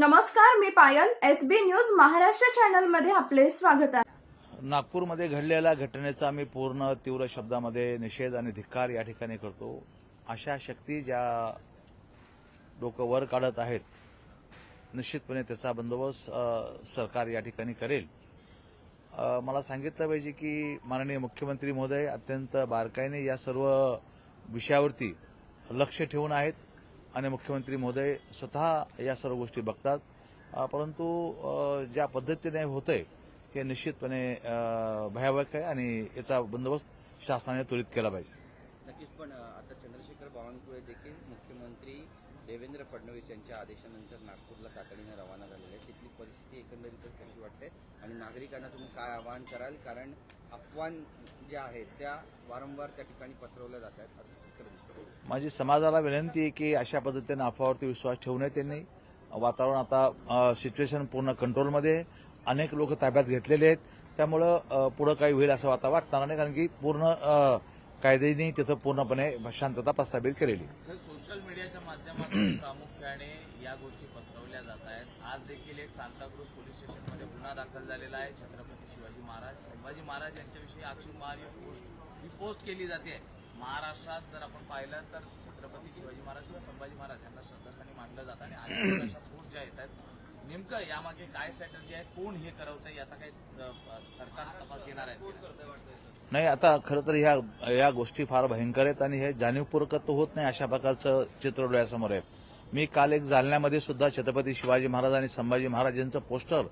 नमस्कार मी Payal S B news Maharashtra चॅनलमध्ये आपले स्वागत आहे. नागपूरमध्ये घडलेल्या घटनेचा मी पूर्ण तीव्र शब्दामध्ये निषेध आणि धिक्कार या ठिकाणी करतो. अशा शक्ती ज्या डोकं वर काढत आहेत निश्चितपणे त्याचा बंदोबस्त सरकार या ठिकाणी करेल. मला सांगितलं पाहिजे की माननीय मुख्यमंत्री महोदय अत्यंत बारकाईने या सर्व विषयावरती लक्ष ठेवून आहेत. आणि मुख्यमंत्री महोदय स्वतः या सर्व गोष्टी बघतात. परंतु ज्या पद्धतीने होतंय हे निश्चितपणे भयावह आहे आणि याचा बंदोबस्त शासनाने त्वरित केला पाहिजे. नक्कीच पण आता चंद्रशेखर बावनकुळे देखील मुख्यमंत्री देवेंद्र फडणवीस यांच्या आदेशानंतर नागपूरला तातडीने रवाना झालेले आहे तिथली परिस्थिती एकंदरीतच कशी वाटते आणि नागरिकांना तुम्ही काय आवाहन कराल? कारण अफवा ज्या आहेत त्या वारंवार त्या ठिकाणी पसरवल्या जात आहेत असं सूत्र दिसतं. माझी समाजाला विनंती आहे की अशा पद्धतीने अफवावरती विश्वास ठेवू नये त्यांनी. वातावरण आता सिच्युएशन पूर्ण कंट्रोलमध्ये अनेक लोक ताब्यात घेतलेले आहेत. त्यामुळं पुढं काही होईल असं आता वाटणार नाही कारण की पूर्ण कायद्याने तिथं पूर्णपणे शांतता प्रस्थापित केलेली. सोशल मीडियाच्या माध्यमातून प्रामुख्याने या गोष्टी पसरवल्या जात आहेत. आज देखील एक सांताक्रूज पोलीस स्टेशनमध्ये गुन्हा दाखल झालेला आहे. छत्रपती शिवाजी महाराज संभाजी महाराज यांच्याविषयी आक्षेपहार्य पोस्ट ही पोस्ट केली जाते. महाराष्ट्रात जर आपण पाहिलं तर छत्रपती शिवाजी महाराज किंवा संभाजी महाराज यांना श्रद्धास्थानी मानलं जातं आणि अशा पोस्ट ज्या येत आहेत नेमकं यामागे काय स्ट्रॅटर्जी आहे? कोण हे करवतंय याचा काही सरकार तपास घेणार आहे नाही आता खरं तर ह्या या गोष्टी फार भयंकर आहेत आणि हे जाणीवपूर्वक तर होत नाही अशा प्रकारचं चित्र डोळ्यासमोर आहे. मी काल एक जालन्यामध्ये सुद्धा छत्रपती शिवाजी महाराज आणि संभाजी महाराज यांचं पोस्टर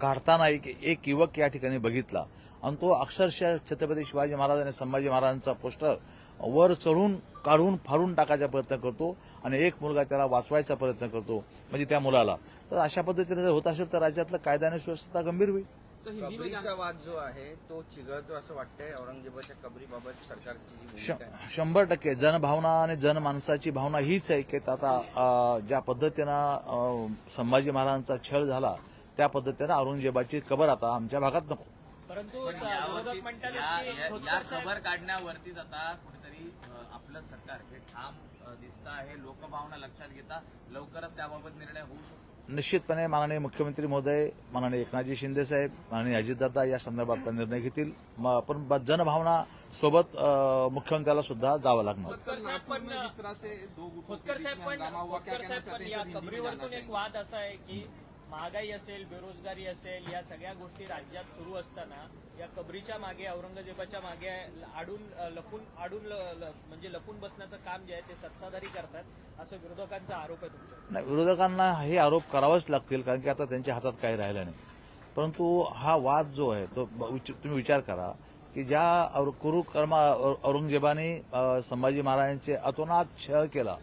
काढताना एक एक युवक या ठिकाणी बघितला. आणि तो अक्षरशः छत्रपती शिवाजी महाराज आणि संभाजी महाराजांचा पोस्टर वर चढून काढून फाडून टाकायचा प्रयत्न करतो आणि एक मुलगा त्याला वाचवायचा प्रयत्न करतो म्हणजे त्या मुलाला. तर अशा पद्धतीने जर होत असेल तर राज्यातलं कायदा आणि सुव्यवस्था गंभीर होईल. कबरीचा वाद जो आहे तो चिघळतो असं वाटतंय. औरंगजेबाच्या कबरीबाबत सरकारची शंभर टक्के. जनभावना आणि जनमानसाची भावना हीच आहे की आता ज्या पद्धतीनं संभाजी महाराजांचा छळ झाला त्या पद्धतीनं औरंगजेबाची कबर आता आमच्या भागात नको. परंतु या- खबर काढण्यावरतीच आता कुठेतरी आपलं सरकार हे ठाम दिसतं आहे. लोकभावना लक्षात घेता लवकरच त्याबाबत निर्णय होऊ शकतो. निश्चितपणे माननीय मुख्यमंत्री महोदय माननीय एकनाथजी शिंदे साहेब माननीय अजितदादा या संदर्भातला निर्णय घेतील. म- पण ब- जनभावना सोबत मुख्यमंत्र्याला सुद्धा जावं लागणार. खोतकर साहेब पण या कबरीवरतून एक वाद असा आहे की महागाई असेल बेरोजगारी असेल या सगळ्या गोष्टी राज्यात सुरू असताना या कबरीच्या मागे औरंगजेबाच्या मागे आडून लपून आडून ल- ल- म्हणजे लपून बसण्याचं काम जे आहे ते सत्ताधारी करतात असं विरोधकांचा आरोप आहे तुमचा नाही विरोधकांना हे आरोप करावेच लागतील कारण की आता त्यांच्या हातात काही राहिलं नाही. परंतु हा वाद जो आहे तो ब- विच- तुम्ही विचार करा की ज्या कुरुकर्मा औरंगजेबाने संभाजी महाराजांचे अतोनात छळ केला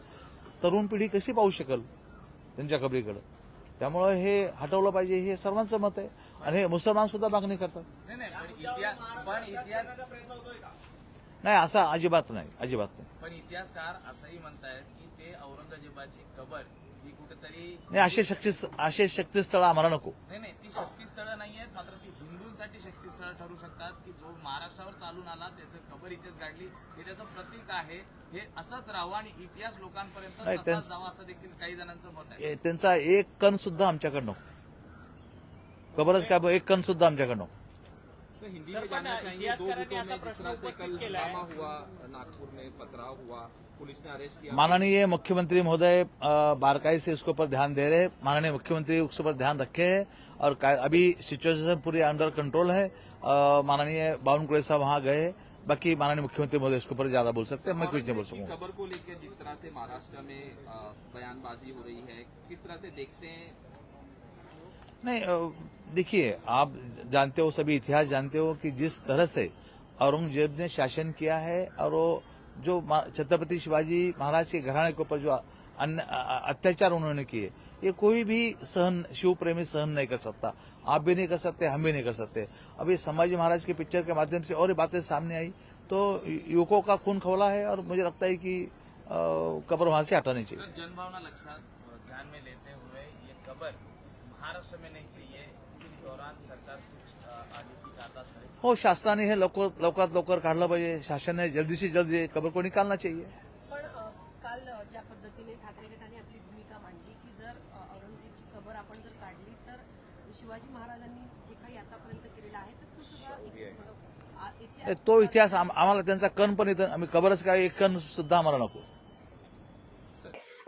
तरुण पिढी कशी पाहू शकेल त्यांच्या कबरीकडे? त्यामुळे हे हटवलं पाहिजे हे सर्वांचं मत आहे. आणि हे मुसलमान सुद्धा मागणी करतात. नाही नाही पण इतिहास पण इतिहास नाही असं अजिबात नाही अजिबात नाही. पण इतिहासकार असंही म्हणतायत की ते औरंगजेबाची कबर ही कुठेतरी नाही असे शक्ती असे शक्तीस्थळ आम्हाला नको. नाही नाही ती शक्तीस्थळं नाही आहेत मात्र ती हिंदूंसाठी शक्तीस्थळं ठरू शकतात की जो महाराष्ट्रावर चालून आला त्याचं कबर इथेच गाडली हे त्याचं प्रतीक आहे. हे असंच राहावं आणि इतिहास लोकांपर्यंत तसाच जावा असं देखील काही जणांचं मत आहे. त्यांचा एक कण सुद्धा आमच्याकडे नको कबरच काय एक कण सुद्धा आमच्याकडे नको हिंदी में जानना चाहेंगे दो गुटों में जिस तरह से कल हंगामा हुआ नागपुर में पथराव हुआ पुलिस ने अरेस्ट किया। माननीय मुख्यमंत्री महोदय बारकाई से इसके ऊपर ध्यान दे रहे माननीय मुख्यमंत्री उसके ऊपर ध्यान रखे हैं और अभी सिचुएशन पूरी अंडर कंट्रोल है। माननीय बावनकुळे साहब वहाँ गए बाकी माननीय मुख्यमंत्री महोदय इसके ऊपर ज़्यादा बोल सकते हैं मैं कुछ नहीं बोल सकूँगा। खबर को लेकर जिस तरह से महाराष्ट्र में बयानबाजी हो रही है किस तरह से देखते हैं नहीं देखिए, आप जानते हो, सभी इतिहास जानते हो कि जिस तरह से औरंगज़ेब ने शासन किया है और वो जो छत्रपति शिवाजी महाराज के घराने के ऊपर जो अत्याचार उन्होंने किए, ये कोई भी सहन शिव प्रेमी सहन नहीं कर सकता। आप भी नहीं कर सकते, हम भी नहीं कर सकते। अभी संभाजी महाराज के पिक्चर के माध्यम से और बातें सामने आई तो युवकों का खून खौला है और मुझे लगता है कि कब्र वहाँ से हटानी चाहिए। जनभावना ध्यान में लेते हुए ये कबर महाराष्ट्र में नहीं चाहिए। इसी दौरान सरकार कुछ की हो शासनाने हे लवकर लवकरात लवकर काढलं पाहिजे. शासनाने जल्दीशी जल्दी खबर कोणी निकालना चाहिए. पण काल ज्या पद्धतीने ठाकरे गटाने आपली भूमिका मांडली की जर औरंगजेबची आपण जर काढली तर शिवाजी महाराजांनी जे काही आतापर्यंत केलेलं आहे तर तो इतिहास आम्हाला त्यांचा कण पण येतो आम्ही खबरच काय एक कण सुद्धा आम्हाला नको.